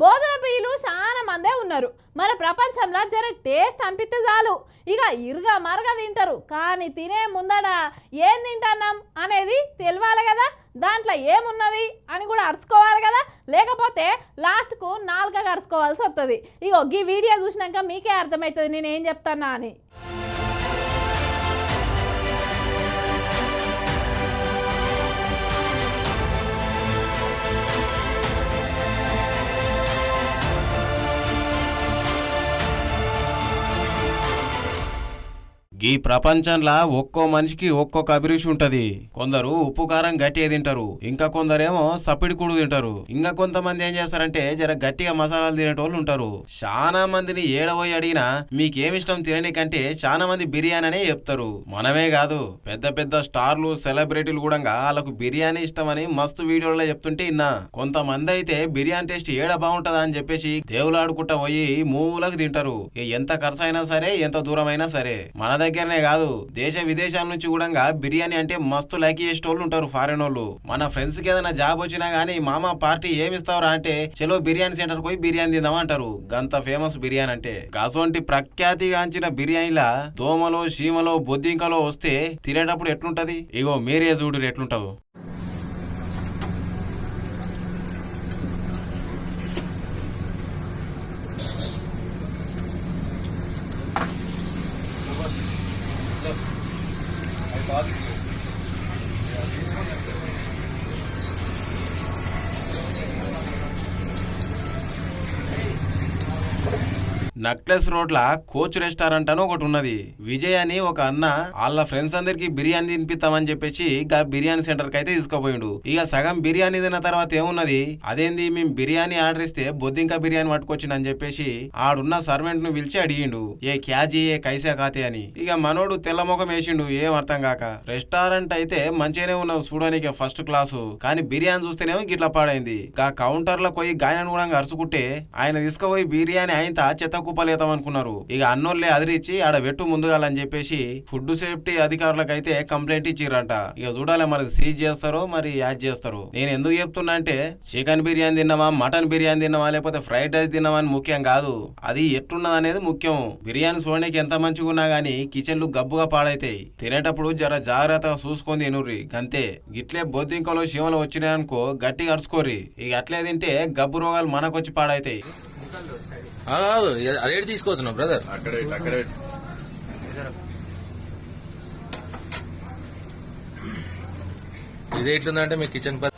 భోజన ప్రియులు చాలా మందే ఉన్నారు. మన ప్రపంచంలో జర టేస్ట్ అనిపిస్తే చాలు. ఇక ఇరుగా మరగా తింటారు. కానీ తినే ముందడ ఏం తింటున్నాం అనేది తెలియాలి కదా. దాంట్లో ఏమున్నది అని కూడా అరుచుకోవాలి కదా. లేకపోతే లాస్ట్కు నాలుగగా అరుచుకోవాల్సి వస్తుంది ఇగో ఈ వీడియో చూసినాక మీకే అర్థమవుతుంది నేను ఏం చెప్తానా అని. ఈ ప్రపంచంలా ఒక్కో మనిషికి ఒక్కొక్క అభిరుచి ఉంటది. కొందరు ఉప్పు కారం గట్టిగా తింటారు. ఇంకా కొందరేమో సప్పిడి కూడు తింటారు. ఇంకా కొంతమంది ఏం చేస్తారంటే జర గట్టిగా మసాలాలు తినేటోళ్ళు ఉంటారు. చాలా మందిని ఏడబోయి అడిగినా మీకేమిష్టం తినని కంటే చాలా మంది బిర్యానీ అనే చెప్తారు. మనమే కాదు పెద్ద పెద్ద స్టార్లు సెలబ్రిటీలు కూడా వాళ్ళకు బిర్యానీ ఇష్టమని మస్తు వీడియోలో చెప్తుంటే ఇన్నా. కొంతమంది అయితే బిర్యానీ టేస్ట్ ఏడ బాగుంటదా అని చెప్పేసి దేవులాడుకుంటా పోయి మూలకు తింటారు. ఎంత ఖర్చు అయినా సరే ఎంత దూరం అయినా సరే. మన దగ్గర దగ్గరనే కాదు. దేశ విదేశాల నుంచి కూడా బిర్యానీ అంటే మస్తు లైక్ చేసేటోళ్ళు ఉంటారు ఫారెన్ వాళ్ళు. మన ఫ్రెండ్స్కి ఏదైనా జాబ్ వచ్చినా గానీ మామ పార్టీ ఏమిస్తావురా అంటే చలో బిర్యానీ సెంటర్ పోయి బిర్యానీ తిందాం అంటారు. గంత ఫేమస్ బిర్యానీ అంటే. కాసోంటి ప్రఖ్యాతిగాంచిన బిర్యానీల దోమలో చీమలో బొద్దింకలో వస్తే తినేటప్పుడు ఎట్లుంటది? ఇగో మీరే చూడు ఎట్లుంటావు. बात की నక్లెస్ రోడ్ల కోచ్ రెస్టారెంట్ అని ఒకటి ఉన్నది. విజయ్ అని ఒక అన్న వాళ్ళ ఫ్రెండ్స్ అందరికి బిర్యానీ తినిపిస్తామని చెప్పేసి ఇక బిర్యానీ సెంటర్కి అయితే తీసుకుపోయిండు. ఇక సగం బిర్యానీ తిన్న తర్వాత ఏమున్నది? అదేంది? మేము బిర్యానీ ఆర్డర్ ఇస్తే బొద్దింక బిర్యానీ పట్టుకొచ్చిందని చెప్పేసి ఆడున్న సర్వెంట్ను పిలిచి అడిగిండు. ఏ క్యాజీ ఏ కైసా కాతే అని. ఇక మనోడు తెల్లముఖం వేసిండు ఏం అర్థం కాక. రెస్టారెంట్ అయితే మంచిగానే ఉన్నావు చూడడానికి ఫస్ట్ క్లాసు. కానీ బిర్యానీ చూస్తేనేమో గిట్ల పాడైంది. గా కౌంటర్లో పోయి గాయనను కూడా అరుచుకుంటే ఆయన తీసుకుపోయి బిర్యానీ ఆయన చెత్త కుప్పలేతాం అనుకున్నారు ఇక అన్నోళ్ళే అదిరిచ్చి ఆడ వెట్టు ముందుగాలని చెప్పేసి ఫుడ్ సేఫ్టీ అధికారులకు అయితే కంప్లైంట్ ఇచ్చిరంట ఇక చూడాలి మరి సీజ్ చేస్తారో మరి యాడ్ చేస్తారో. నేను ఎందుకు చెప్తున్నా అంటే చికెన్ బిర్యానీ తిన్నావా మటన్ బిర్యానీ తిన్నావా లేకపోతే ఫ్రైడ్ రైస్ తిన్నావా అని ముఖ్యం కాదు. అది ఎట్టున్నది అనేది ముఖ్యం. బిర్యానీ చూడడానికి ఎంత మంచిగా ఉన్నా గానీ కిచెన్లు గబ్బుగా పాడైతాయి. తినేటప్పుడు జర జాగ్రత్తగా చూసుకొని తినుర్రి. గంతే. గిట్లే బొద్దింకలో శివలు వచ్చినాయనుకో గట్టిగా అరుచుకోర్రి. ఇక అట్లే తింటే గబ్బు రోగాలు మనకొచ్చి పాడైతాయి. కాదు రేట్ తీసుకోవచ్చున్నావు బ్రదర్ ఇది ఎట్లుందంటే మీ కిచెన్ పద్ధతి